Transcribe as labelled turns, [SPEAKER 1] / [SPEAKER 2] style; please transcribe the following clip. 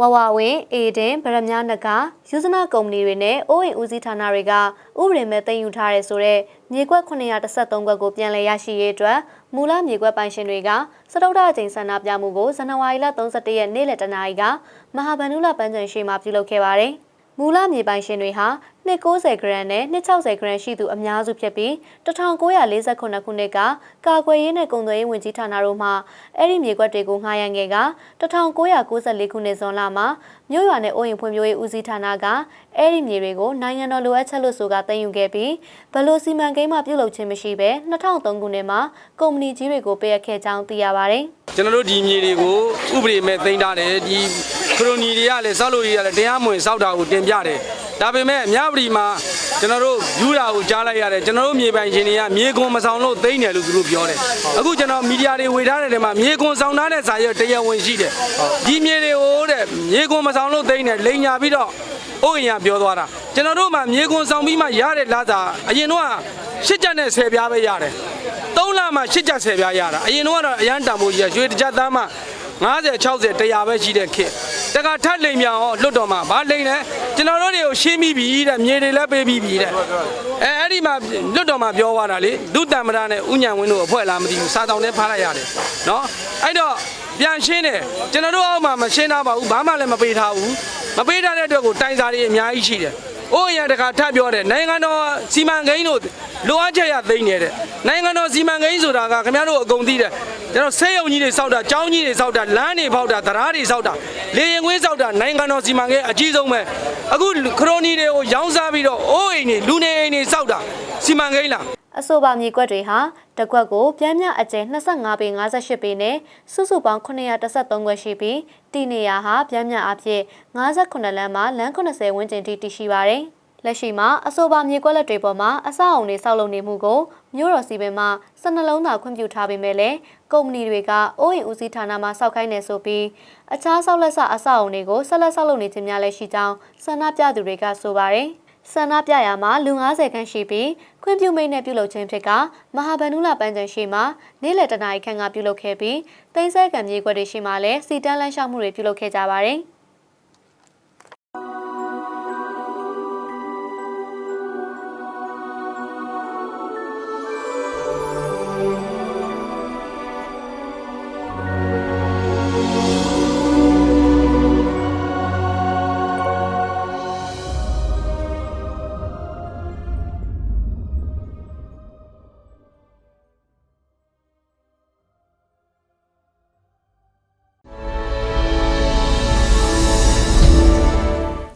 [SPEAKER 1] ဝဝဝင်းအေဒင်ဗရမ ्या နဂယူဇနာကုမ္ပဏီတွေနဲ့အိုးအိမ်ဦးစီးဌာနတွေကဥပဒေမဲ့တင်ယူထားတဲ့ဆိုတော့မြေကွက်913ကွက်ကိုပြန်လည်ရရှိရေးအတွက်မူလမြေကွက်ပိုင်ရှင်တွေကစတုဒ္ဒအကြိမ်ဆန္ဒပြမှုကိုဇန်နဝါရီလ31ရက်နေ့လယ်တနာရီကမဟာဗန္ဓုလပန်းချံရှိမှာပြုလုပ်ခဲ့ပါတယ်။မူလမြေပိုင်ရှင်တွေဟာ 290ဂရမ်နဲ့260ဂရမ်ရှိသူအများစုဖြစ်ပြီး1948ခုနှစ်ကကာကွယ်ရေးနဲ့ကုန်သွယ်ရေးဝန်ကြီးဌာနတို့မှအဲ့ဒီမြေကွက်တွေကိုငှားရမ်းခဲ့က1994ခုနှစ်ဇွန်လမှာမြို့ရွာနဲ့အိုးရင်ဖွံ့ဖြိုးရေးဦးစီးဌာနကအဲ့ဒီမြေတွေကိုနိုင်ငံတော်လိုအပ်ချက်လို့ဆိုကတင်ယူခဲ့ပြီးဘလို့စီမံကိန်းမှပြုလုပ်ခြင်းမရှိဘဲ2003ခုနှစ်မှာကုမ္ပဏီကြီးတွေကိုပေးအပ်ခဲ့ကြောင်းသိရပါတယ်။
[SPEAKER 2] ကျွန်တော်တို့ဒီမြေတွေကိုဥပဒေမဲ့သိမ်းထားတယ်ဒီ ခရိုနီတွေကလည်းစောက်လို့ရလည်းတရားမဝင်စောက်တာကိုတင်ပြတယ်ဒါပေမဲ့အများပြည်မှာကျွန်တော်တို့ယူတာကိုကြားလိုက်ရတယ်ကျွန်တော်တို့မြေပိုင်ရှင်တွေကမြေကွန်မဆောင်လို့သိမ်းတယ်လို့သူတို့ပြောတယ်အခုကျွန်တော်မီဒီယာတွေဝေထားတဲ့နေရာမှာမြေကွန်ဆောင်ထားတဲ့စာရွက်တရားဝင်ရှိတယ်ဒီမြေတွေကိုတဲ့မြေကွန်မဆောင်လို့သိမ်းတယ်လိန်ညာပြီးတော့ဥက္ကရာပြောသွားတာကျွန်တော်တို့မှမြေကွန်ဆောင်ပြီးမှရတဲ့လာစာအရင်တော့ရှစ်ချက်နဲ့ဆယ်ပြားပဲရတယ်3လမှ8ကြက်10ပြားရတာအရင်တော့ကတော့အရန်တန်ဖို့ကြီးရွှေတစ်ကြက်သားမှ90 60 100ပဲရှိတဲ့ခေတ် တခါထပ်လိမ်မြန်ဟောလွတ်တော်မှာဗာလိမ်လဲကျွန်တော်တို့တွေကိုရှင်းပြီးပြီတဲ့မြေတွေလည်းပေးပြီးပြီတဲ့အဲအဲ့ဒီမှာလွတ်တော်မှာပြောသွားတာလေဒုတမ္မရနဲ့ဥညာဝင်းတို့အဖွဲ့လားမသိဘူးစာတောင်နဲ့ဖားလိုက်ရတယ်နော်အဲ့တော့ပြန်ရှင်းတယ်ကျွန်တော်တို့အောက်မှာမရှင်းထားပါဘူးဘာမှလည်းမပေးထားဘူးမပေးထားတဲ့အတွက်ကိုတိုင်စာတွေအများကြီးရှိတယ်။အိုးရတခါထပ်ပြောတယ်နိုင်ငံတော်စီမံကိန်းတို့လိုအပ်ချက်ရသိမ့်နေတဲ့နိုင်ငံတော်စီမံကိန်းဆိုတာကခင်ဗျားတို့အကုန်သိတယ်။ကျွန်တော်ဆေးရုံကြီးတွေစောက်တာကျောင်းကြီးတွေစောက်တာလမ်းတွေဖောက်တာတရားတွေစောက်တာ လေရင်ကွင်းစောက်တာနိုင်ငံတော်စီမံကိန်းအကြီးဆုံးပဲ။အခုခရိုနီတွေကိုရောင်းစားပြီးတော့အိုးအိမ်တွေလူနေအိမ်တွေစောက်တာစီမံကိန်းလား
[SPEAKER 1] အဆိုပါမြေကွက်တွေဟာတစ်ကွက်ကိုပြမ်းမြအကျယ်25ပေ58ပေနဲ့စုစုပေါင်း913ခွက်ရှိပြီးတီနေရဟာပြမ်းမြအဖြစ်58လမ်းမှာလမ်း80ဝန်းကျင်ထိတည်ရှိပါတယ်။ လက်ရှိမှာအဆိုပါမြေကွက်လက်တွေပေါ်မှာအဆောက်အုံတွေဆောက်လုပ်နေမှုကိုမြို့တော်စီပင်မှ12လုံးသာခွင့်ပြုထားပေမဲ့လည်းကုမ္ပဏီတွေကအိုးအိမ်ဦးစီးဌာနမှစောက်ခိုင်းနေဆိုပြီးအခြားဆောက်လက်ဆအဆောက်အုံတွေကိုဆက်လက်ဆောက်လုပ်နေခြင်းများလည်းရှိကြောင်းဆန္ဒပြသူတွေကဆိုပါတယ်။ဆန္ဒပြရာမှာလူ90ခန့်ရှိပြီးခွင့်ပြုမိန့်နဲ့ပြုလုပ်ခြင်းဖြစ်ကမဟာဗန္ဓုလပန်းချံရှိမှာနေ့လယ်တနာရီခန့်ကပြုလုပ်ခဲ့ပြီးတိမ့်ဆဲကံမြေခွက်တွေရှိမှလည်းစီတန်းလန်းလျှောက်မှုတွေပြုလုပ်ခဲ့ကြပါတယ်။